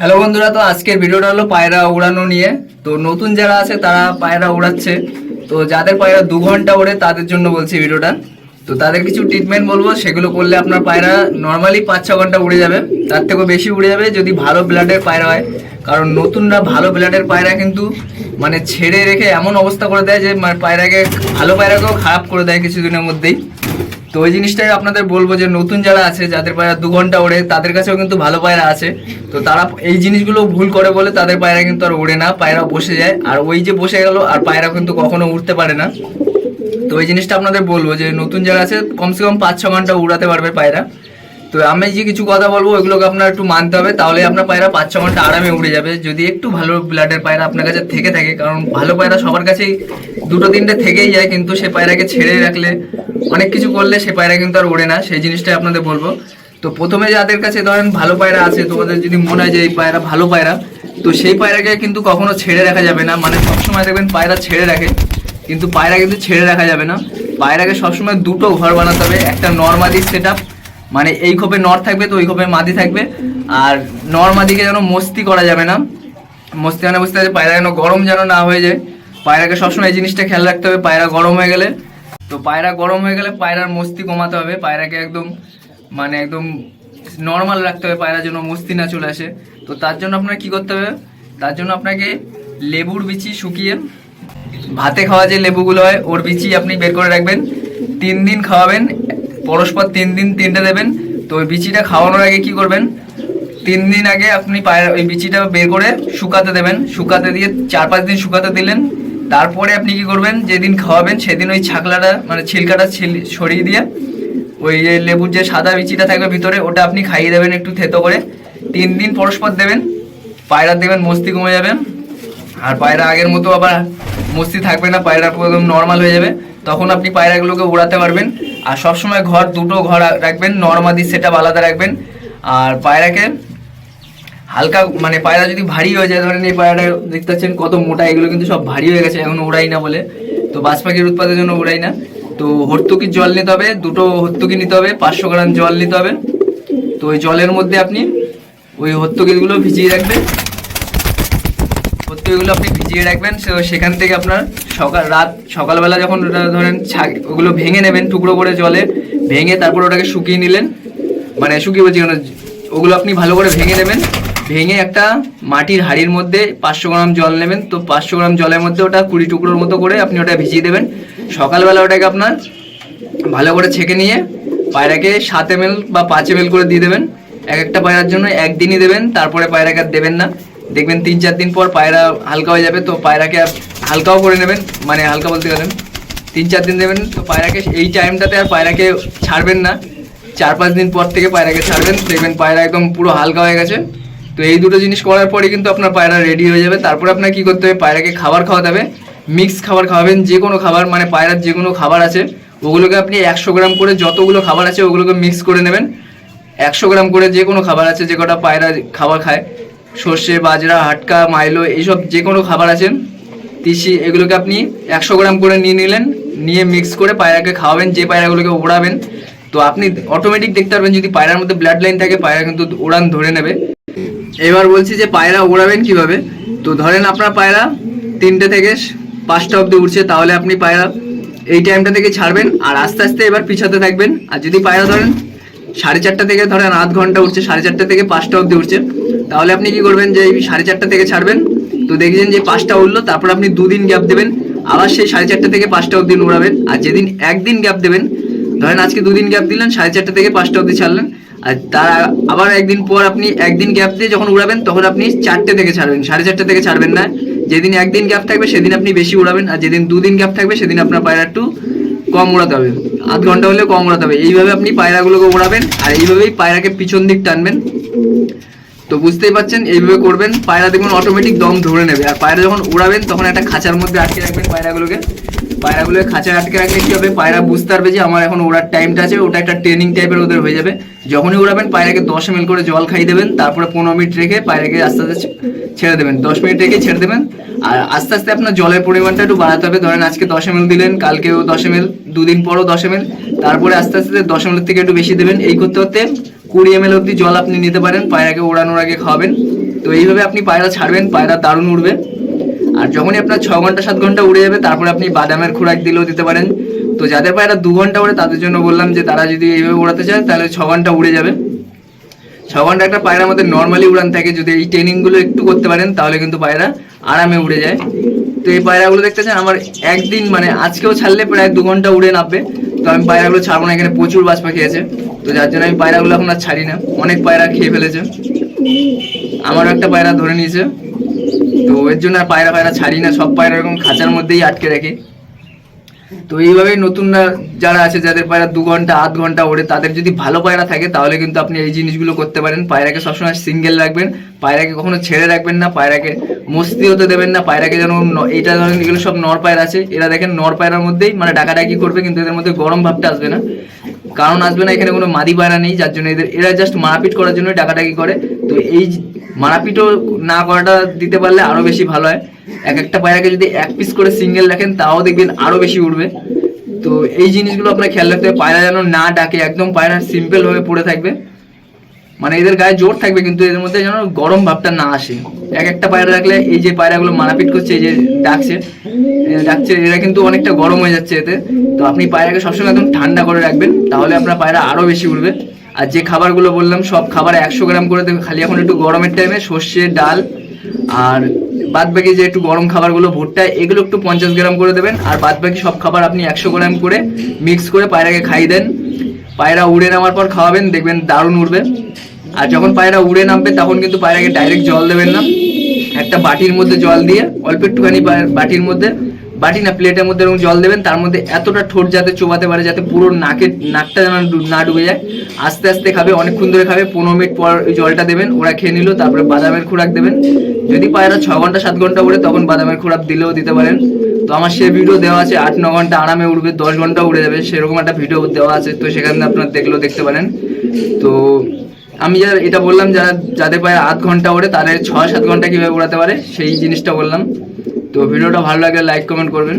Hello বন্ধুরা, তো আজকের ভিডিওটা হলো পায়রা উড়ানো নিয়ে। তো নতুন যারা আছে, তারা পায়রা উড়াচ্ছে। তো যাদের পায়রা দু ঘণ্টা ওড়ে, তাদের জন্য বলছি ভিডিওটা। তো তাদের কিছু ট্রিটমেন্ট বলব, সেগুলো করলে আপনার পায়রা নর্মালি পাঁচ ছ ঘণ্টা উড়ে যাবে। তার থেকেও বেশি উড়ে যাবে যদি ভালো ব্লাডের পায়রা হয়। কারণ নতুনরা ভালো ব্লাডের পায়রা কিন্তু মানে ছেড়ে রেখে এমন অবস্থা করে দেয় যে মানে পায়রাকে, ভালো পায়রাকেও খারাপ করে দেয় কিছুদিনের মধ্যেই। তো ওই জিনিসটাই আপনাদের বলব যে নতুন যারা আছে, যাদের পায়রা দু ঘণ্টা ওড়ে, তাদের কাছেও কিন্তু ভালো পায়রা আছে। তো তারা এই জিনিসগুলো ভুল করে বলে তাদের পায়রা কিন্তু আর ওড়ে না, পায়রা বসে যায়। আর ওই যে বসে গেল, আর পায়রা কিন্তু কখনো উঠতে পারে না। তো ওই জিনিসটা আপনাদের বলব যে নতুন যারা আছে, কমসে কম পাঁচ, ছ ঘণ্টা উড়াতে পারবে পায়রা। তো আমি যে কিছু কথা বলব, ওইগুলোকে আপনার একটু মানতে হবে। তাহলে আপনার পায়রা পাঁচ, ছ ঘণ্টা আরামে উড়ে যাবে। যদি একটু ভালো ব্লাডের পায়রা আপনার কাছে থেকে থাকে, কারণ ভালো পায়রা সবার কাছেই দুটো, তিনটে থেকেই যায়, কিন্তু সে পায়রাকে ছেড়ে রাখলে অনেক কিছু করলে সে পায়রা কিন্তু আর ওড়ে না, সেই জিনিসটাই আপনাদের বলব। তো প্রথমে যাদের কাছে ধরেন ভালো পায়রা আছে, তোমাদের যদি মনে হয় যে এই পায়রা ভালো পায়রা, তো সেই পায়রাকে কিন্তু কখনো ছেড়ে রাখা যাবে না। মানে সবসময় দেখবেন পায়রা ছেড়ে রাখে, কিন্তু পায়রা কিন্তু ছেড়ে রাখা যাবে না। পায়রাকে সবসময় দুটো ঘর বানাতে হবে, একটা নর্মাদি সেট মানে এই খোপে নর থাকবে, তো ওই খোপে মাদি থাকবে। আর নর মাদিকে যেন মস্তি করা যাবে না। মস্তি মানে বুঝতে হবে পায়রা যেন গরম যেন না হয়ে যায়। পায়রাকে সবসময় এই জিনিসটা খেয়াল রাখতে হবে, পায়রা গরম হয়ে গেলে। তো পায়রা গরম হয়ে গেলে পায়রার মস্তি কমাতে হবে। পায়রাকে একদম মানে একদম নর্মাল রাখতে হবে পায়রা যেন মস্তি না চলে আসে। তো তার জন্য আপনার কি করতে হবে? তার জন্য আপনাকে লেবুর বিচি শুকিয়ে ভাতে খাওয়া যে লেবুগুলো হয়, ওর বিচি আপনি বের করে রাখবেন। তিন দিন খাওয়াবেন, পরস্পর তিন দিন তিনটে দেবেন। তো ওই বিচিটা খাওয়ানোর আগে কি করবেন? তিন দিন আগে আপনি পায়রা, ওই বিচিটা বের করে শুকাতে দেবেন। শুকাতে দিয়ে চার পাঁচ দিন শুকাতে দিলেন। তারপরে আপনি কি করবেন? যেদিন খাওয়াবেন, সেদিন ওই ছাকলাটা মানে ছিলকাটা ছিল- সরিয়ে দিয়ে ওই যে লেবুর যে সাদা বিচিটা থাকবে ভিতরে, ওটা আপনি খাইয়ে দেবেন একটু থেতো করে। তিন দিন পরস্পর দেবেন, পায়রা দেবেন, মস্তি কমে যাবেন আর পায়রা আগের মতো আবার মস্তি থাকবে না, পায়রা একদম নর্মাল হয়ে যাবে। তখন আপনি পায়রাগুলোকে উড়াতে পারবেন। আর সবসময় ঘর দুটো ঘর রাখবেন, নর্মাদি সেটা আলাদা রাখবেন। আর পায়রাকে হালকা মানে পায়রা যদি ভারী হয়ে যায়, ধরেন এই পায়রাটা দেখতে পাচ্ছেন কত মোটা, এগুলো কিন্তু সব ভারী হয়ে গেছে, এখন উড়াই না বলে। তো বাজ পাখির উৎপাদের জন্য উড়াই না। তো হর্তুকির জল নিতে হবে, দুটো হর্তুকি নিতে হবে, পাঁচশো গ্রাম জল নিতে হবে। তো ওই জলের মধ্যে আপনি ওই হর্তুকিগুলো ভিজিয়ে রাখবেন। হর্তুকিগুলো আপনি ভিজিয়ে রাখবেন সেখান থেকে আপনার সকাল, রাত, সকালবেলা যখন ওটা ধরেন ওগুলো ভেঙে নেবেন টুকরো করে জলে, ভেঙে তারপর ওটাকে শুকিয়ে নিলেন। মানে শুকিয়ে বলছি কেন ওগুলো আপনি ভালো করে ভেঙে নেবেন। ভেঙে একটা মাটির হাঁড়ির মধ্যে পাঁচশো গ্রাম জল নেবেন। তো পাঁচশো গ্রাম জলের মধ্যে ওটা কুড়ি টুকরোর মতো করে আপনি ওটা ভিজিয়ে দেবেন। সকালবেলা ওটাকে আপনার ভালো করে ছেঁকে নিয়ে পায়রাকে সাত এম বা পাঁচ এম করে দিয়ে দেবেন। এক একটা পায়রার জন্য একদিনই দেবেন, তারপরে পায়রাকে আর দেবেন না। দেখবেন তিন চার দিন পর পায়রা হালকা হয়ে যাবে, তো পায়রাকে আর হালকাও করে নেবেন মানে হালকা বলতে গেলেন তিন চার দিন দেবেন, তো পায়রাকে এই টাইমটাতে আর পায়রাকে ছাড়বেন না। চার পাঁচ দিন পর থেকে পায়রাকে ছাড়বেন, দেখবেন পায়রা একদম পুরো হালকা হয়ে গেছে। তো এই দুটো জিনিস করার পরে কিন্তু আপনার পায়রা রেডি হয়ে যাবে। তারপরে আপনার কি করতে হবে? পায়রাকে খাবার খাওয়াতে হবে। মিক্স খাবার খাওয়াবেন, যে কোনো খাবার মানে পায়রার যে কোনো খাবার আছে, ওগুলোকে আপনি একশো গ্রাম করে যতগুলো খাবার আছে, ওগুলোকে মিক্স করে নেবেন। একশো গ্রাম করে যে কোনো খাবার আছে, যে কটা পায়রা খাবার খায়। সর্ষে, বাজরা, হাটকা, মাইলো, এইসব যে কোনো খাবার আছে, তিসি, এগুলোকে আপনি একশো গ্রাম করে নিয়ে নিলেন, নিয়ে মিক্স করে পায়রাকে খাওয়াবেন, যে পায়রাগুলোকে ওড়াবেন। তো আপনি অটোমেটিক দেখতে পারবেন, যদি পায়রার মধ্যে ব্লাড লাইন থাকে, পায়রা কিন্তু উড়ান ধরে নেবে। এবার বলছি যে পায়রা উড়াবেন কীভাবে? তো ধরেন আপনার পায়রা তিনটে থেকে পাঁচটা অবধি উঠছে তাহলে আপনি পায়রা এই টাইমটা থেকে ছাড়বেন আর আস্তে আস্তে এবার পিছাতে থাকবেন। আর যদি পায়রা ধরেন সাড়ে চারটা থেকে ধরেন আধ ঘণ্টা উঠছে সাড়ে চারটা থেকে পাঁচটা অব্দি উঠছে তাহলে আপনি কি করবেন যে সাড়ে চারটা থেকে ছাড়বেন, তো দেখছেন যে পাঁচটা উঠল তারপর আপনি দুদিন গ্যাপ দেবেন, আবার সেই সাড়ে চারটা থেকে পাঁচটা অব্দি উড়াবেন আর যেদিন একদিন গ্যাপ দেবেন, ধরেন আজকে দুদিন গ্যাপ দিলেন, সাড়ে চারটা থেকে পাঁচটা অবধি ছাড়লেন আর তার আবার একদিন পর আপনি, একদিন গ্যাপ দিয়ে যখন উড়াবেন, তখন আপনি চারটে থেকে ছাড়বেন, সাড়ে চারটে থেকে ছাড়বেন না। যেদিন একদিন গ্যাপ থাকবে, সেদিন আপনি বেশি উড়াবেন, আর যেদিন দুদিন গ্যাপ থাকবে, সেদিন আপনার পায়রা একটু কম উড়াতে হবে। আধ ঘণ্টা হলে কম উড়াতে হবে। এইভাবে আপনি পায়রাগুলোকে উড়াবেন, আর এইভাবেই পায়রাকে পিছন দিক টানবেন। তো বুঝতেই পারছেন এইভাবে করবেন, পায়রা দেখুন অটোমেটিক দম ধরে নেবে। আর পায়রা যখন উড়াবেন, তখন একটা খাঁচার মধ্যে আটকে রাখবেন পায়রাগুলোকে। পায়রাগুলোকে খাঁচায় আটকে রাখলে কি হবে? পায়রা বুঝতে পারবে যে আমার এখন ওড়ার টাইমটা আছে, ওটা একটা ট্রেনিং টাইপের ওদের হয়ে যাবে। যখনই উড়াবেন পায়রাকে দশ এম করে জল খাইয়ে দেবেন, তারপরে পনেরো মিনিট রেখে পায়রাকে আস্তে আস্তে ছেড়ে দেবেন। দশ মিনিট রেখে ছেড়ে দেবেন। আর আস্তে আস্তে আপনার জলের পরিমাণটা একটু বাড়াতে হবে। ধরেন আজকে দশ এম দিলেন, কালকেও দশ এম দুদিন পরও দশ এম তারপরে আস্তে আস্তে দশ এম থেকে একটু বেশি দেবেন। এই করতে করতে কুড়ি এম অব্দি জল আপনি নিতে পারেন। পায়রাকে ওড়ানোর আগে খাওয়াবেন। তো এইভাবে আপনি পায়রা ছাড়বেন, পায়রা দারুণ উড়বে। আর যখনই আপনার ছ ঘণ্টা, সাত ঘণ্টা উড়ে যাবে, তারপরে আপনি বাদামের খোরাক দিলেও দিতে পারেন। তো যাদের পায়রা দু ঘণ্টা উড়ে তাদের জন্য বললাম যে তারা যদি এইভাবে উড়াতে চায়, তাহলে ছ ঘণ্টা উড়ে যাবে। ছ ঘণ্টা একটা পায়রা মধ্যে নর্মালি উড়ান থাকে, যদি এই ট্রেনিংগুলো একটু করতে পারেন, তাহলে কিন্তু পায়রা আরামে উড়ে যায়। তো এই পায়রাগুলো দেখতে চান, আমার একদিন মানে আজকেও ছাড়লে প্রায় দু ঘণ্টা উড়ে নামবে। তো আমি পায়রাগুলো ছাড়বো না, এখানে প্রচুর বাজ পাখি আছে। তো যার জন্য আমি পায়রাগুলো এখন আর ছাড়ি না, অনেক পায়রা খেয়ে ফেলেছে। আমারও একটা পায়রা ধরে নিয়েছে। তো এর জন্য আর পায়রা পায়রা ছাড়ি না, সব পায়রা এরকম খাঁচার মধ্যেই আটকে রাখে। তো এইভাবেই নতুনরা যারা আছে, যাদের পায়রা দু ঘণ্টা, আধ ঘণ্টা ওড়ে, তাদের যদি ভালো পায়রা থাকে, তাহলে কিন্তু আপনি এই জিনিসগুলো করতে পারেন। পায়রাকে সবসময় সিঙ্গেল রাখবেন, পায়রাকে কখনো ছেড়ে রাখবেন না, পায়রাকে মস্তি হতে দেবেন না, পায়রাকে যেন এইটা ধরেন এগুলো সব নর পায়রা আছে। এরা দেখেন নর পায়রার মধ্যেই মানে ডাকাডাকি করবে, কিন্তু এদের মধ্যে গরম ভাবটা আসবে না। কারণ আসবে না, এখানে কোনো মাদি পায়রা নেই, যার জন্য এদের, এরা জাস্ট মারাপিট করার জন্য ডাকাডাকি করে। তো এই মারাপিটও না করাটা দিতে পারলে আরও বেশি ভালো হয়। এক একটা পায়রাকে যদি এক পিস করে সিঙ্গেল রাখেন, তাও দেখবেন আরও বেশি উঠবে তো এই জিনিসগুলো আপনার খেয়াল রাখতে হবে, পায়রা যেন না ডাকে, একদম পায়রা সিম্পলভাবে পড়ে থাকবে। মানে এদের গায়ে জোর থাকবে কিন্তু এদের মধ্যে যেন গরম ভাবটা না আসে। এক একটা পায়রা রাখলে এই যে পায়রাগুলো মারাপিট করছে, এই যে ডাকছে ডাকছে, এরা কিন্তু অনেকটা গরম হয়ে যাচ্ছে এতে। তো আপনি পায়রাকে সবসময় একদম ঠান্ডা করে রাখবেন, তাহলে আপনার পায়রা আরও বেশি উঠবে আর যে খাবারগুলো বললাম, সব খাবার একশো গ্রাম করে দেবেন খালি এখন একটু গরমের টাইমে সর্ষে, ডাল আর বাদ বাকি যে একটু গরম খাবারগুলো, ভুট্টা, এগুলো একটু পঞ্চাশ গ্রাম করে দেবেন। আর বাদ বাকি সব খাবার আপনি একশো গ্রাম করে মিক্স করে পায়রাকে খাইয়ে দেন। পায়রা উড়ে নামার পর খাওয়াবেন, দেখবেন দারুণ উড়বে। আর যখন পায়রা উড়ে নামবে, তখন কিন্তু পায়রাকে ডাইরেক্ট জল দেবেন না। একটা বাটির মধ্যে জল দিয়ে, অল্প একটুখানি বাটির মধ্যে, বাটি না প্লেটের মধ্যে এরকম জল দেবেন, তার মধ্যে এতটা ঠোঁট যাতে চোবাতে পারে, যাতে পুরো নাকের নাকটা যেন না ডুবে যায়। আস্তে আস্তে খাবে, অনেকক্ষণ ধরে খাবে, পনেরো মিনিট পর জলটা দেবেন, ওরা খেয়ে নিল, তারপরে বাদামের খোরাক দেবেন। যদি পায়রা ছ ঘণ্টা, সাত ঘণ্টা উড়ে, তখন বাদামের খোরাক দিলেও দিতে পারেন। তো আমার সে ভিডিও দেওয়া আছে, আট, ন ঘণ্টা আরামে উঠবে, দশ ঘণ্টা উড়ে যাবে, সেরকম একটা ভিডিও দেওয়া আছে, তো সেখানে আপনার দেখলেও দেখতে পারেন। তো আমি যারা এটা বললাম, যারা, যাদের পায়ে আধ ঘণ্টা ওড়ে, তাদের ছয় সাত ঘণ্টা কীভাবে উড়াতে পারে, সেই জিনিসটা বললাম। তো ভিডিওটা ভালো লাগলে লাইক কমেন্ট করবেন।